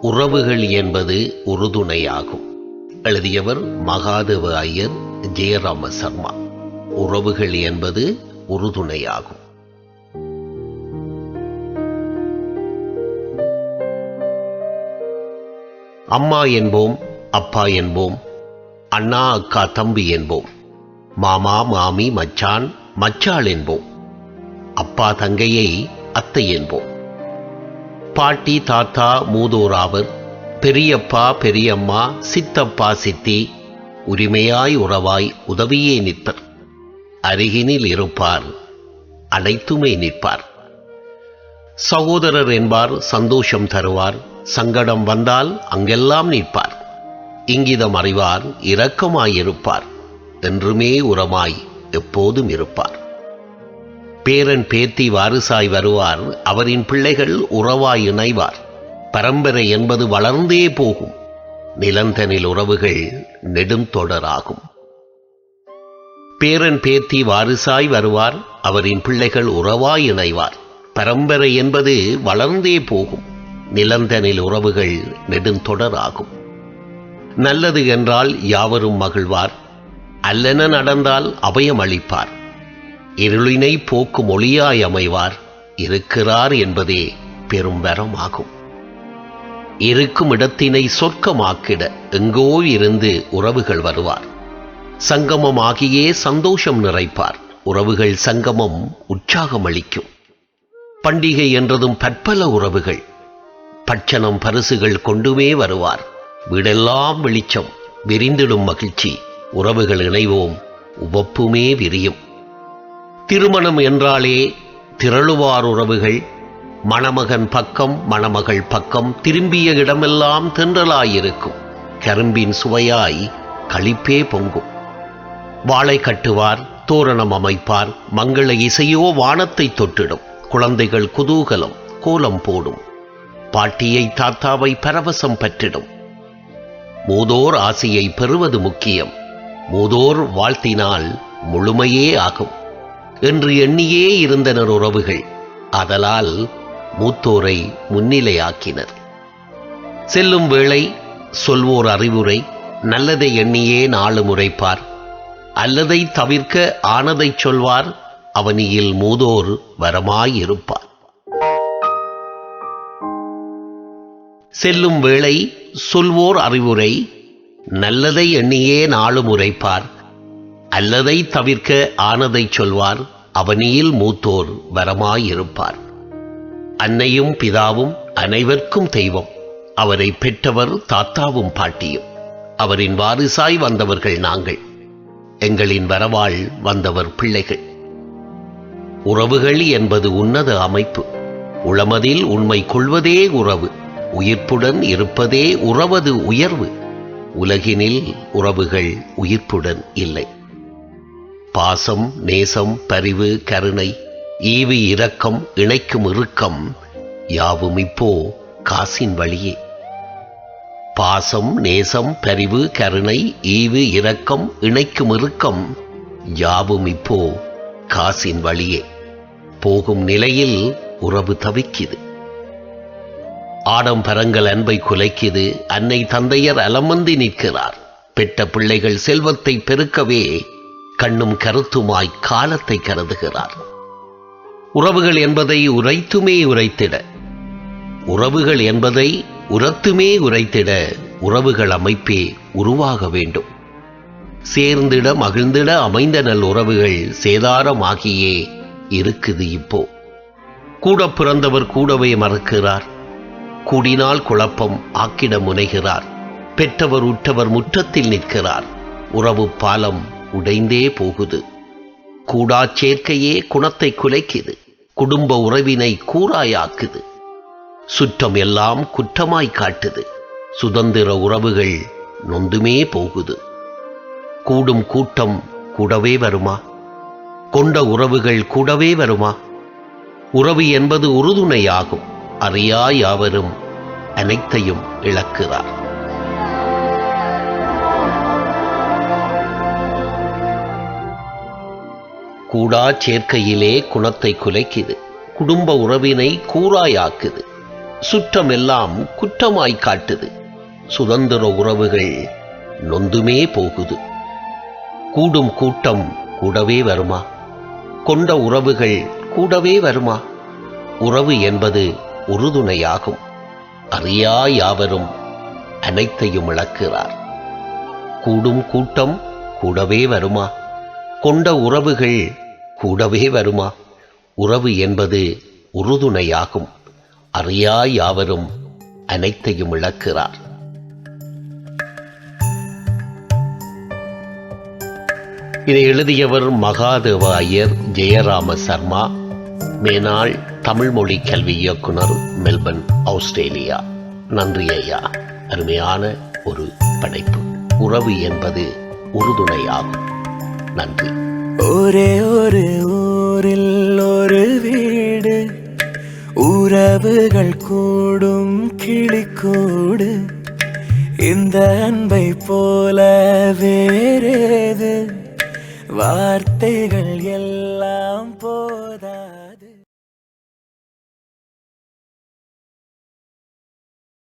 உறவுகள் என்பது உறுதுணையாகும். எழுதியவர் மகாதேவ ஐயர் ஜெயராம சர்மா. உறவுகள் என்பது உறுதுணையாகும். அம்மா என்போம் அப்பா என்போம் அண்ணா அக்கா தம்பி என்போம் மாமா மாமி மச்சான் மச்சாள் என்போம். அப்பா தங்கையை அத்தை என்போம். பாட்டி தாத்தா மூதோராவர் பெரியப்பா பெரியம்மா சித்தப்பா சித்தி உரிமையாய் உறவாய் உதவியே நிற்பர். அருகினில் இருப்பார் அனைத்துமே நிற்பார். சகோதரர் என்பார் சந்தோஷம் தருவார் சங்கடம் வந்தால் அங்கெல்லாம் நிற்பார். இங்கிதம் அறிவார் இரக்கமாயிருப்பார் என்றுமே உரமாய் எப்போதும் இருப்பார். பேரன் பேத்தி வாரிசாய் வருவார் அவரின் பிள்ளைகள் உறவாய் இணைவார். பரம்பரை என்பது வளர்ந்தே போகும். நிலந்தனில் உறவுகள் நெடுந்தொடராகும் பேரன் பேத்தி வாரிசாய் வருவார் அவரின் பிள்ளைகள் உறவாய் இணைவார். பரம்பரை என்பது வளர்ந்தே போகும். நிலந்தனில் உறவுகள் நெடுந்தொடராகும் நல்லது என்றால் யாவரும் மகிழ்வார். அல்லென நடந்தால் அபயம் அளிப்பார் இருளினை போக்கும் ஒளியாய் அமைவார். இருக்கிறார் என்பதே பெரும் வரமாகும். இருக்கும் இடத்தினை சொர்க்கமாக்கிட எங்கோ இருந்து உறவுகள் வருவார். சங்கமமாகியே சந்தோஷம் நிறைப்பார். உறவுகள் சங்கமம் உற்சாகம் அளிக்கும். பண்டிகை என்றதும் பற்பல உறவுகள். பட்சணம் பரிசுகள் கொண்டுமே வருவார். வீடெல்லாம் வெளிச்சம் விரிந்திடும் மகிழ்ச்சி. உறவுகள் இணைவோம் உவப்புமே விரியும். திருமணம் என்றாலே திரளுவார் உறவுகள் மணமகன் பக்கம் மணமகள் பக்கம் திரும்பிய இடமெல்லாம் தென்றலாயிருக்கும். கரும்பின் சுவையாய் களிப்பே பொங்கும். வாளை கட்டுவார் தோரணம் அமைப்பார் மங்கள இசையோ வானத்தை தொட்டிடும். குழந்தைகள் குதூகலம் கோலம் போடும். பாட்டியை தாத்தாவை பரவசம் பற்றிடும். மூதோர் ஆசையை பெறுவது முக்கியம். மூதோர் வாழ்த்தினால் முழுமையே ஆகும். என்று எண்ணியே இருந்தனர் உறவுகள். அதலால் மூத்தோரை முன்னிலையாக்கினர். செல்லும் வேளை சொல்வோர் அறிவுரை நல்லதை எண்ணியே நாளு முறைப்பார் அல்லதை தவிர்க்க ஆனதைச் சொல்வார் அவனியில் மூதோர் வரமாயிருப்பார். செல்லும் வேளை சொல்வோர் அறிவுரை நல்லதை எண்ணியே நாளு முறைப்பார் அல்லதை தவிர்க்க ஆனதைச் சொல்வார் அவனியில் மூத்தோர் வரமாயிருப்பார். அன்னையும் பிதாவும் அனைவர்க்கும் தெய்வம். அவரை பெற்றவர் தாத்தாவும் பாட்டியும். அவரின் வாரிசாய் வந்தவர்கள் நாங்கள். எங்களின் வரவாள் வந்தவர் பிள்ளைகள். உறவுகள் என்பது உன்னத அமைப்பு. உளமதில் உண்மை கொள்வதே உறவு. உயிர்ப்புடன் இருப்பதே உறவது உயர்வு. உலகினில் உறவுகள் உயிர்ப்புடன் இல்லை. பாசம் நேசம் பரிவு கருணை ஈவு இரக்கம் இணைக்கும் இறுக்கம் யாவும் இப்போ காசின் வழியே. பாசம் நேசம் பரிவு கருணை ஈவு இரக்கம் இணைக்கும் இறுக்கம் யாவும் இப்போ காசின் வழியே. போகும் நிலையில் உறவு தவிக்குது. ஆடம்பரங்கள் அன்பை குலைக்குது. அன்னை தந்தையர் அலமந்தி நிற்கிறார். பெற்ற பிள்ளைகள் செல்வத்தை பெருக்கவே கண்ணும் கருத்துமாய் காலத்தை கருதுகிறார். உறவுகள் என்பதை உரைத்துமே உரைத்திட. உறவுகள் என்பதை உரத்துமே உரைத்திட உறவுகள் அமைப்பே உருவாக வேண்டும். சேர்ந்திட மகிழ்ந்திட அமைந்த நல் உறவுகள் சேதாரமாகியே இருக்குது இப்போ. கூட பிறந்தவர் கூடவே மறக்கிறார். கூடினால் குழப்பம் ஆக்கிட முனைகிறார். பெற்றவர் உற்றவர் முற்றத்தில் நிற்கிறார். உறவு பாலம் உடைந்தே போகுது. கூடா சேர்க்கையே குணத்தை குலைக்குது. குடும்ப உறவினை கூறாயாக்குது. சுற்றம் எல்லாம் குற்றமாய் காட்டுது. சுதந்திர உறவுகள் நொந்துமே போகுது. கூடும் கூட்டம் கூடவே வருமா? கொண்ட உறவுகள் கூடவே வருமா? உறவு என்பது உறுதுணையாகும். அறியா யாவரும் அனைத்தையும் இழக்கிறார். கூடா சேர்க்கையிலே குணத்தை குலைக்குது. குடும்ப உறவினை கூறாயாக்குது. சுற்றமெல்லாம் குற்றமாய் காட்டுது. சுதந்திர உறவுகள் நொந்துமே போகுது. கூடும் கூட்டம் கூடவே வருமா? கொண்ட உறவுகள் கூடவே வருமா? உறவு என்பது உறுதுணையாகும். அறியா யாவரும் அனைத்தையும் இழக்கிறார். கூடும் கூட்டம் கூடவே வருமா? கொண்ட உறவுகள் கூடவே வருமா? உறவு என்பது உறுதுணையாகும். அறியா யாவரும் அனைத்தையும் இழக்கிறார். இதை எழுதியவர் மகாதேவ ஐயர் ஜெயராம சர்மா. மேனாள் தமிழ் மொழி கல்வி இயக்குனர் மெல்பர்ன் ஆஸ்திரேலியா. நன்றி ஐயா. அருமையான ஒரு படைப்பு. உறவு என்பது உறுதுணையாகும். நன்றி. ஒரே ஒரு ஊரில் ஒரு வீடு. உறவுகள் கூடும் கிளிக்கூடு இந்த அன்பை போல வேறேது? வார்த்தைகள் எல்லாம்